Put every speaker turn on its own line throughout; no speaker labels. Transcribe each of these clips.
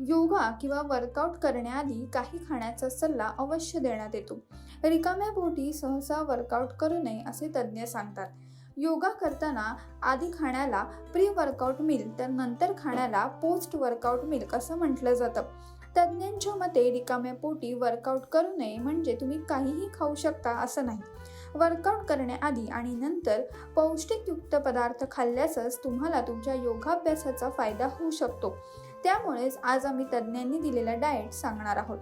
योगा किंवा वर्कआउट करण्याआधी काही खाण्याचा सल्ला अवश्य देण्यात येतो. रिकाम्या पोटी सहसा वर्कआउट करू नये असे तज्ज्ञ सांगतात. योगा करताना आधी खाण्याला प्री वर्कआउट मिल तर नंतर खाण्याला पोस्ट वर्कआउट मिल असं म्हटलं जातं. तज्ज्ञांच्या मते रिकाम्या पोटी वर्कआउट करू नये म्हणजे तुम्ही काहीही खाऊ शकता असं नाही. वर्कआउट करण्याआधी आणि नंतर पौष्टिकयुक्त पदार्थ खाल्ल्यासच तुम्हाला तुमच्या योगाभ्यासाचा फायदा होऊ शकतो. त्यामुळेच आज आम्ही तज्ज्ञांनी दिलेला डाएट सांगणार आहोत.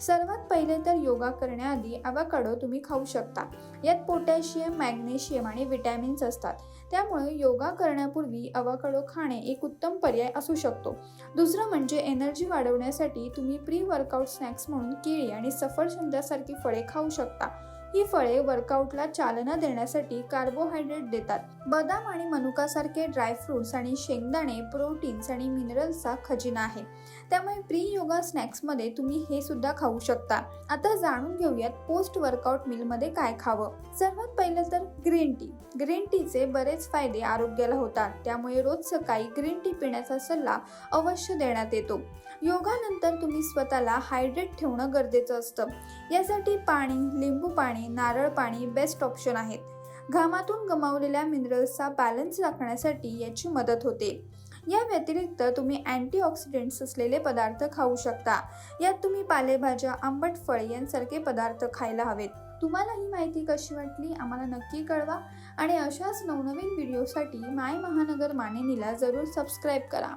सर्वात पहिले तर योगा करण्याआधी अवाकाडो तुम्ही खाऊ शकता. यात पोटॅशियम मॅग्नेशियम आणि विटॅमिन्स असतात. त्यामुळे योगा करण्यापूर्वी अवाकडो खाणे एक उत्तम पर्याय असू शकतो. दुसरं म्हणजे एनर्जी वाढवण्यासाठी तुम्ही प्री वर्कआउट स्नॅक्स म्हणून केळी आणि सफरचंदासारखी फळे खाऊ शकता. ही फळे वर्कआउटला चालना देण्यासाठी कार्बोहायड्रेट देतात. बदाम आणि मनुकासारखे ड्रायफ्रुट्स आणि शेंगदाणे प्रोटीन्स आणि मिनरल्सचा खजिना आहे. त्यामुळे प्री योगा स्नॅक्समध्ये तुम्ही हे सुद्धा खाऊ शकता. आता जाणून घेऊयात पोस्ट वर्कआउट मिलमध्ये काय खावं. सर्वात पहिलं तर ग्रीन टी ग्रीन टीचे बरेच फायदे आरोग्याला होतात. त्यामुळे रोज सकाळी ग्रीन टी पिण्याचा सल्ला अवश्य देण्यात येतो. योगानंतर तुम्ही स्वतःला हायड्रेट ठेवणं गरजेचं असतं. यासाठी पाणी लिंबू पाणी नारळ पाणी बेस्ट ऑप्शन आहेत. घामातून गमावलेल्या मिनरल्सचा बॅलन्स राखण्यासाठी याची मदत होते. या व्यतिरिक्त तुम्ही अँटीऑक्सिडेंट्स असलेले पदार्थ खाऊ शकता. यात तुम्ही पालेभाज्या आंबट फळे यांसारखे पदार्थ खायला हवेत. तुम्हाला ही माहिती कशी वाटली आम्हाला नक्की कळवा. आणि अशाच नवनवीन व्हिडिओसाठी माय महानगर मानिनीला जरूर सबस्क्राईब करा.